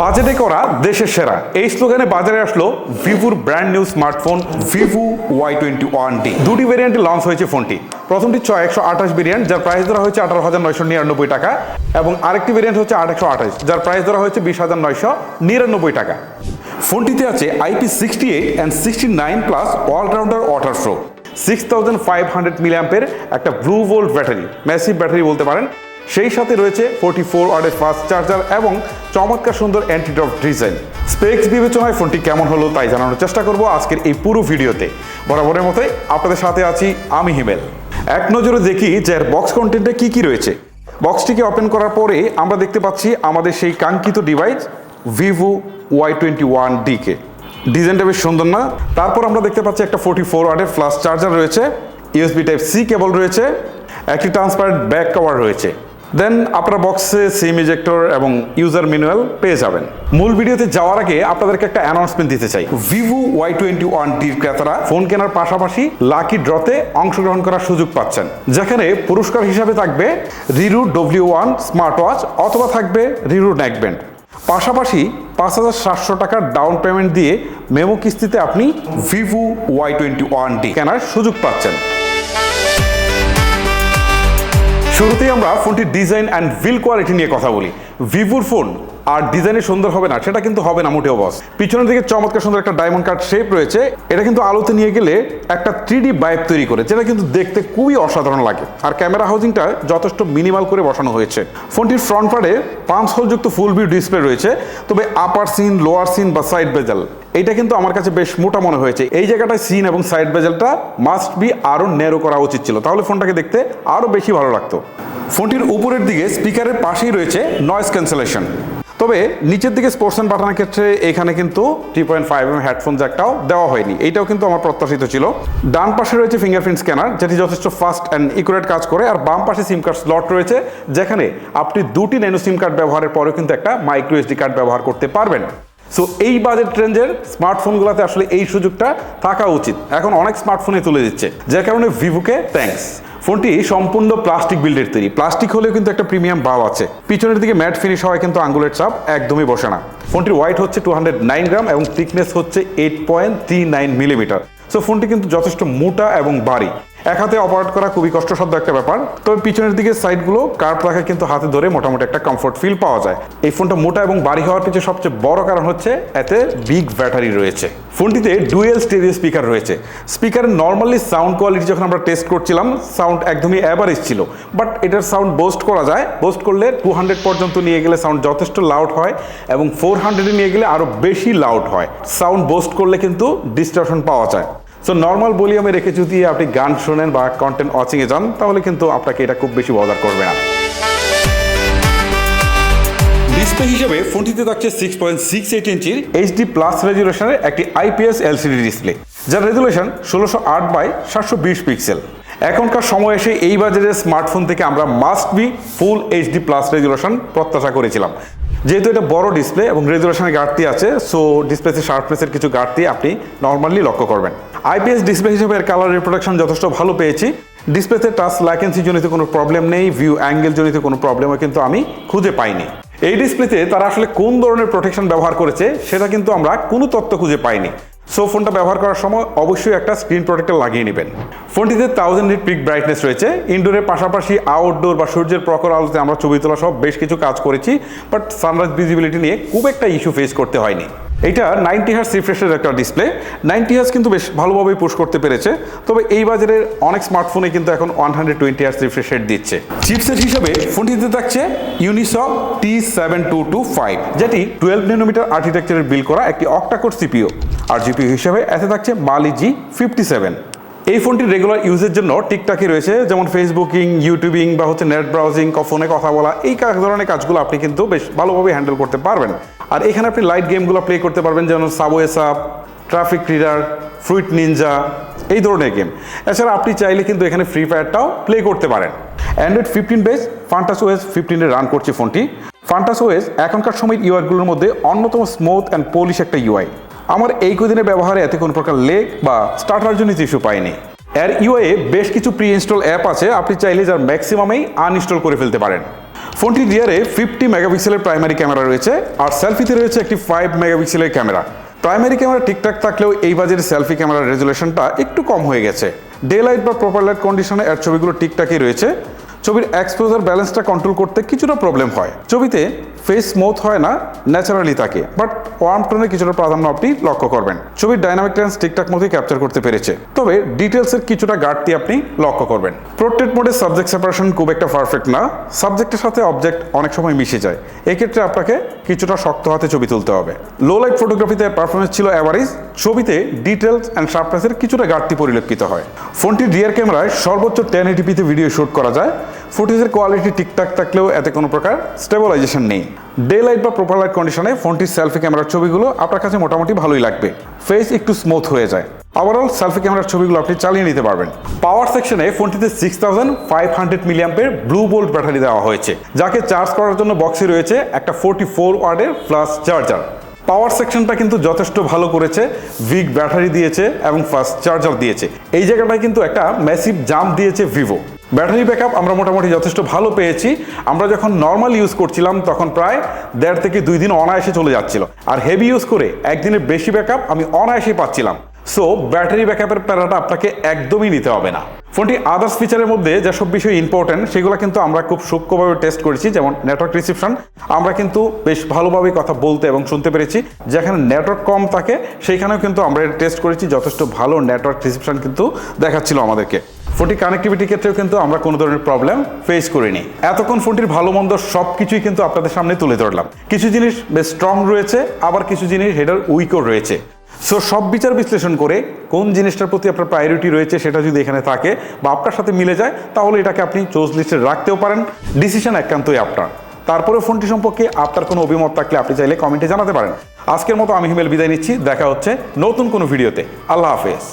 বাজেটে করা দেশের সেরা। এই স্লোগানে বাজারে আসলো ভিভোর brand new smartphone Vivo Y twenty one D. দুটি ভেরিয়েন্টে লঞ্চ হয়েছে ফোনটি। প্রথমটি ছয় একশো আঠাশ ভেরিয়েন্ট যার প্রাইস ধরা হয়েছে আঠারো হাজার নয়শো নিরানব্বই টাকা এবং আরেকটি ভেরিয়েন্ট হচ্ছে আট একশো আঠাশ, যার প্রাইস ধরা হয়েছে বিশ হাজার নয়শো নিরানব্বই টাকা। ফোনটিতে আছে IP sixty eight and sixty nine plus allrounder water flow six thousand five hundred মিলিয়াম্পের একটা blue volt battery massive battery বলতে পারেন। সেই সাথে রয়েছে ফোর্টি ফোর ওয়ার্ডের ফাস্ট চার্জার এবং চমৎকার সুন্দর অ্যান্টিডপ ডিজাইন স্পেক্স বিবেচনায় ফোনটি কেমন হলো তাই জানানোর চেষ্টা করব আজকের এই পুরো ভিডিওতে। বরাবরের মতোই আপনাদের সাথে আছি আমি হিমেল। এক নজরে দেখি যে এর বক্স কন্টেন্টে কি কি রয়েছে। বক্সটিকে ওপেন করার পরে আমরা দেখতে পাচ্ছি আমাদের সেই কাঙ্ক্ষিত device Vivo Y twenty one decay ডিজাইনটা বেশ সুন্দর না। তারপর আমরা দেখতে পাচ্ছি একটা ফোর্টি ফোর ওয়ার্ডের ফ্লাশ চার্জার রয়েছে ইউএসবি টাইপ সি কেবল রয়েছে। একটি ট্রান্সপারেন্ট ব্যাক কভার রয়েছে। দেন আপনার বক্সে সিম ইজেক্টর এবং ইউজার ম্যানুয়াল পেয়ে যাবেন। মূল ভিডিওতে যাওয়ার আগে আপনাদেরকে একটা অ্যানাউন্সমেন্ট দিতে চাই। ভিভো ওয়াই টোয়েন্টি ওয়ান ডির ক্রেতারা ফোন কেনার পাশাপাশি লাকি ড্রতে অংশগ্রহণ করার সুযোগ পাচ্ছেন, যেখানে পুরস্কার হিসাবে থাকবে রিরু ডব্লিউ ওয়ান স্মার্ট ওয়াচ অথবা থাকবে রিরু নেকব্যান্ড পাশাপাশি পাঁচ হাজার সাতশো টাকার ডাউন পেমেন্ট দিয়ে মেমো কিস্তিতে আপনি Vivo Y twenty one D কেনার সুযোগ পাচ্ছেন। শুরুতেই আমরা ফোনটির ডিজাইন অ্যান্ড বিল কোয়ালিটি নিয়ে কথা বলি। ভিভোর ফোন আর ডিজাইনে সুন্দর হবে না, সেটা কিন্তু হবে না মোটেও বস পিছনের দিকে চমৎকার সুন্দর একটা ডায়মন্ড কাট শেপ রয়েছে। এটা কিন্তু আলোতে নিয়ে গেলে একটা থ্রি ডি বাইপ তৈরি করে, যেটা কিন্তু দেখতে খুবই অসাধারণ লাগে। আর ক্যামেরা হাউজিংটা যথেষ্ট মিনিমাল করে বসানো হয়েছে। ফোনটির ফ্রন্ট পার্টে পাঁচ হোলযুক্ত ফুল ভিউ ডিসপ্লে রয়েছে, তবে আপার সিন লোয়ার সিন বা সাইড বেজেল এইটা কিন্তু আমার কাছে বেশ মোটা মনে হয়েছে। এই জায়গাটায় সিন এবং সাইড বেজেলটা মাস্ট বি আরও ন্যারো করা উচিত ছিল, তাহলে ফোনটাকে দেখতে আরও বেশি ভালো লাগতো। ফোনটির উপরের দিকে স্পিকারের পাশেই রয়েছে নয়েজ ক্যান্সেলেশন তবে নিচের দিকে স্পোর্টস পাঠানোর ক্ষেত্রে এখানে কিন্তু three point five M headphone জ্যাকটাও দেওয়া হয়নি। এইটাও কিন্তু আমার প্রত্যাশিত ছিল। ডান পাশে রয়েছে ফিঙ্গারপ্রিন্ট স্ক্যানার যেটি যথেষ্ট ফাস্ট অ্যান্ড ইকুরেট কাজ করে, আর বাম পাশে সিম কার্ড স্লট রয়েছে, যেখানে আপনি দুটি ন্যানো সিম কার্ড ব্যবহারের পরেও কিন্তু একটা মাইক্রো এসডি কার্ড ব্যবহার করতে পারবেন। সো এই বাজেট রেঞ্জের স্মার্টফোনগুলোতে আসলে এই সুযোগটা থাকা উচিত। এখন অনেক স্মার্টফোনে তুলে দিচ্ছে, যার কারণে ভিভোকে থ্যাঙ্কস ফোনটি সম্পূর্ণ প্লাস্টিক বিল্ডের তৈরি। প্লাস্টিক হলেও কিন্তু একটা প্রিমিয়াম ভাব আছে। পিছনের দিকে ম্যাট ফিনিশ হওয়ায় কিন্তু আঙ্গুলের চাপ একদমই বসে না। ফোনটির হোয়াইট হচ্ছে টু হান্ড্রেড নাইন গ্রাম এবং থিকনেস হচ্ছে eight point three nine millimetre. So ফোনটি কিন্তু যথেষ্ট মোটা এবং ভারী। এক হাতে অপারেট করা খুবই কষ্টসাধ্য একটা ব্যাপার। তবে পিছনের দিকে সাইডগুলো কার্ভ রাখা কিন্তু হাতে ধরে মোটামুটি একটা কমফোর্ট ফিল পাওয়া যায়। এই ফোনটা মোটা এবং বাড়ি হওয়ার পিছনে সবচেয়ে বড় কারণ হচ্ছে এতে বিগ ব্যাটারি রয়েছে। ফোনটিতে ডুয়েল স্টেরিও স্পিকার রয়েছে। স্পিকারের নর্মালি সাউন্ড কোয়ালিটি যখন আমরা টেস্ট করছিলাম সাউন্ড একদমই অ্যাভারেজ ছিল। বাট এটার সাউন্ড বোস্ট করা যায়। বোস্ট করলে টু হান্ড্রেড পর্যন্ত নিয়ে গেলে সাউন্ড যথেষ্ট লাউড হয় এবং ফোর হান্ড্রেডে নিয়ে গেলে আরও বেশি লাউড হয়। সাউন্ড বোস্ট করলে কিন্তু ডিস্ট্রাকশন পাওয়া যায়। সো নর্মাল ভলিউমে রেখে যদি আপনি গান শোনেন বা কন্টেন্ট ওয়াচিংয়ে যান তাহলে কিন্তু আপনাকে এটা খুব বেশি বদার করবে না। ডিসপ্লে হিসেবে ফোনটিতে থাকছে সিক্স পয়েন্ট সিক্স এইট ইঞ্চির এইচডি প্লাস রেজুলেশনের একটি আইপিএস এলসিডি ডিসপ্লে যার রেজুলেশন ষোলোশো আট বাই সাতশো বিশ পিক্সেল এখনকার সময় এসে এই বাজারের স্মার্টফোন থেকে আমরা must be full HD plus resolution প্রত্যাশা করেছিলাম। যেহেতু এটা বড় ডিসপ্লে এবং রেজুলেশনের ঘাটতি আছে সো ডিসপ্লেতে শার্পনেসের কিছু ঘাটতি আপনি নর্মালি লক্ষ্য করবেন। আইপিএস ডিসপ্লে হিসেবে এর কালার রিপ্রোডাকশন যথেষ্ট ভালো পেয়েছি। ডিসপ্লেতে টাচ ল্যাকেন্সি জনিত কোনো প্রবলেম নেই ভিউ অ্যাঙ্গেল জনিত কোনো প্রবলেমও কিন্তু আমি খুঁজে পাইনি। এই ডিসপ্লেতে তারা আসলে কোন ধরনের প্রোটেকশন ব্যবহার করেছে, সেটা কিন্তু আমরা কোনো তথ্য খুঁজে পাইনি। সো ফোনটা ব্যবহার করার সময় অবশ্যই একটা স্ক্রিন প্রোটেক্টর লাগিয়ে নেবেন। ফোনটিতে থাউজেন্ড নিট পিক ব্রাইটনেস রয়েছে। ইনডোরের পাশাপাশি আউটডোর বা সূর্যের প্রখর আলোতে আমরা ছবি তোলা সব বেশ কিছু কাজ করেছি বাট সানরাইজ ভিজিবিলিটি নিয়ে খুব একটা ইস্যু ফেস করতে হয়নি। এটা নাইনটি হার্স রিফ্রেশের একটা ডিসপ্লে নাইনটি হার্স কিন্তু বেশ ভালোভাবেই পোস্ট করতে পেরেছে। তবে এই বাজারের অনেক স্মার্টফোনে কিন্তু এখন one hundred twenty hertz refresh rate দিচ্ছে। চিপসেট হিসেবে ফোনটিতে থাকছে Unisoc T seven two two five যেটি টুয়েলভ নেনোমিটার আর্কিটেকচারের বিল করা একটি অক্টাকোর সিপিও আর জিপিও হিসাবে এতে থাকছে মালি জি ফিফটি সেভেন এই ফোনটি রেগুলার ইউজের জন্য টিকটাকই রয়েছে, যেমন ফেসবুকিং ইউটিউবিং বা হচ্ছে নেট ব্রাউজিং ফোনে কথা বলা, এই কাজ- ধরনের কাজগুলো আপনি কিন্তু বেশ ভালোভাবে হ্যান্ডেল করতে পারবেন। আর এখানে আপনি লাইট গেমগুলো প্লে করতে পারবেন, যেমন সাবওয়ে সাপ ট্রাফিক রিডার ফ্রুইট নিনজা এই ধরনের গেম এছাড়া আপনি চাইলে কিন্তু এখানে ফ্রি ফায়ারটাও প্লে করতে পারেন। Android fifteen base Funtouch OS ফিফটিনে run করছে ফোনটি। ফান্টাস ওয়েস এখনকার সময় ইউআইগুলোর মধ্যে অন্যতম স্মুথ অ্যান্ড পলিশ একটা ইউআই আমার এই কদিনের ব্যবহারে এতে কোনো প্রকার লেগ বা স্টার্টার জনিত ইস্যু পাইনি। এর ইউএ বেশ কিছু প্রি ইনস্টল অ্যাপ আছে, আপনি চাইলে যার ম্যাক্সিমামেই আনইনস্টল করে ফেলতে পারেন। ফোনটির রিয়ারে ফিফটি মেগাপিক্সেলের প্রাইমারি ক্যামেরা রয়েছে, আর সেলফিতে রয়েছে একটি ফাইভ মেগাপিক্সেলের ক্যামেরা প্রাইমারি ক্যামেরা ঠিকঠাক থাকলেও এই বাজেটের সেলফি ক্যামেরার রেজুলেশনটা একটু কম হয়ে গেছে। ডে লাইট বা প্রপার লাইট কন্ডিশনে এর ছবিগুলো ঠিকঠাকই রয়েছে। ছবির এক্সপোজার ব্যালেন্সটা কন্ট্রোল করতে কিছুটা প্রবলেম হয়। ছবিতে ফেস স্মুথ হয় না ন্যাচারালি থাকে। বাট ওয়ার্ম টোনের কিছুটা প্রাধান্য আপনি লক্ষ্য করবেন। ছবির ডাইনামিক টেন্স ঠিকঠাক মতোই ক্যাপচার করতে পেরেছে। তবে ডিটেলসের কিছুটা ঘাটতি আপনি লক্ষ্য করবেন। প্রোট্রেট মোডে সাবজেক্ট সেপারেশন খুব একটা পারফেক্ট না। সাবজেক্টের সাথে অবজেক্ট অনেক সময় মিশে যায়। এক্ষেত্রে আপনাকে কিছুটা শক্ত হাতে ছবি তুলতে হবে। লো লাইট ফটোগ্রাফিতে পারফরমেন্স ছিল অ্যাভারেজ। ছবিতে ডিটেলস অ্যান্ড শার্পনেসের কিছুটা ঘাটতি পরিলক্ষিত হয়। ফোনটির রিয়ার ক্যামেরায় সর্বোচ্চ টেন এটিপিতে ভিডিও শ্যুট করা যায়। ফুটেজের কোয়ালিটি ঠিকঠাক থাকলেও এতে কোনো প্রকার স্টেবলাইজেশন নেই। ডে লাইট বা প্রপার লাইট কন্ডিশনে ফোনটির সেলফি ক্যামেরার ছবিগুলো আপনার কাছে মোটামুটি ভালোই লাগবে। ফেস একটু স্মুথ হয়ে যায়। ওভারঅল সেলফি ক্যামেরার ছবিগুলো আপনি চালিয়ে নিতে পারবেন। পাওয়ার সেকশনে ফোনটিতে সিক্স থাউজেন্ড ফাইভ হান্ড্রেড মিলিয়াম্পের ব্লু বোল্ট ব্যাটারি দেওয়া হয়েছে, যাকে চার্জ করার জন্য বক্সে রয়েছে একটা ফোরটি ফোর ওয়ার্ডের প্লাস চার্জার পাওয়ার সেকশনটা কিন্তু যথেষ্ট ভালো করেছে ভিগ ব্যাটারি দিয়েছে এবং ফাস্ট চার্জার দিয়েছে। এই জায়গাটায় কিন্তু একটা ম্যাসিভ জাম্প দিয়েছে ভিভো ব্যাটারি ব্যাকআপ আমরা মোটামুটি যথেষ্ট ভালো পেয়েছি। আমরা যখন নর্মাল ইউজ করছিলাম, তখন প্রায় দেড় থেকে দুই দিন অনায়াসে চলে যাচ্ছিল। আর হেভি ইউজ করে একদিনের বেশি ব্যাকআপ আমি অনায়াসে পাচ্ছিলাম। সো, ব্যাটারি ব্যাকআপের প্যারাটা আপনাকে একদমই নিতে হবে না। ফোনটি আদার্স ফিচারের মধ্যে যেসব বিষয় ইম্পর্টেন্ট সেগুলো কিন্তু আমরা খুব সূক্ষ্মভাবে টেস্ট করেছি, যেমন নেটওয়ার্ক রিসিপশন আমরা কিন্তু বেশ ভালোভাবে কথা বলতে এবং শুনতে পেরেছি। যেখানে নেটওয়ার্ক কম থাকে, সেইখানেও কিন্তু আমরা টেস্ট করেছি। যথেষ্ট ভালো নেটওয়ার্ক রিসিপশন কিন্তু দেখাচ্ছিল আমাদেরকে। ফোনটি কানেক্টিভিটির ক্ষেত্রেও কিন্তু আমরা কোনো ধরনের প্রবলেম ফেস করিনি। এতক্ষণ ফোনটির ভালো, মন্দ সব কিছুই কিন্তু আপনাদের সামনে তুলে ধরলাম। কিছু জিনিস বেশ স্ট্রং রয়েছে, আবার কিছু জিনিস হেডার উইকও রয়েছে। সো সব বিচার বিশ্লেষণ করে কোন জিনিসটার প্রতি আপনার প্রায়োরিটি রয়েছে সেটা যদি এখানে থাকে বা আপনার সাথে মিলে যায়, তাহলে এটাকে আপনি চোজ লিস্টে রাখতেও পারেন। ডিসিশন একান্তই আপনার। তারপরে ফোনটি সম্পর্কে আপনার কোনো অভিমত থাকলে আপনি চাইলে কমেন্টে জানাতে পারেন। আজকের মতো আমি হিমেল বিদায় নিচ্ছি। দেখা হচ্ছে নতুন কোনো ভিডিওতে আল্লাহ হাফেজ।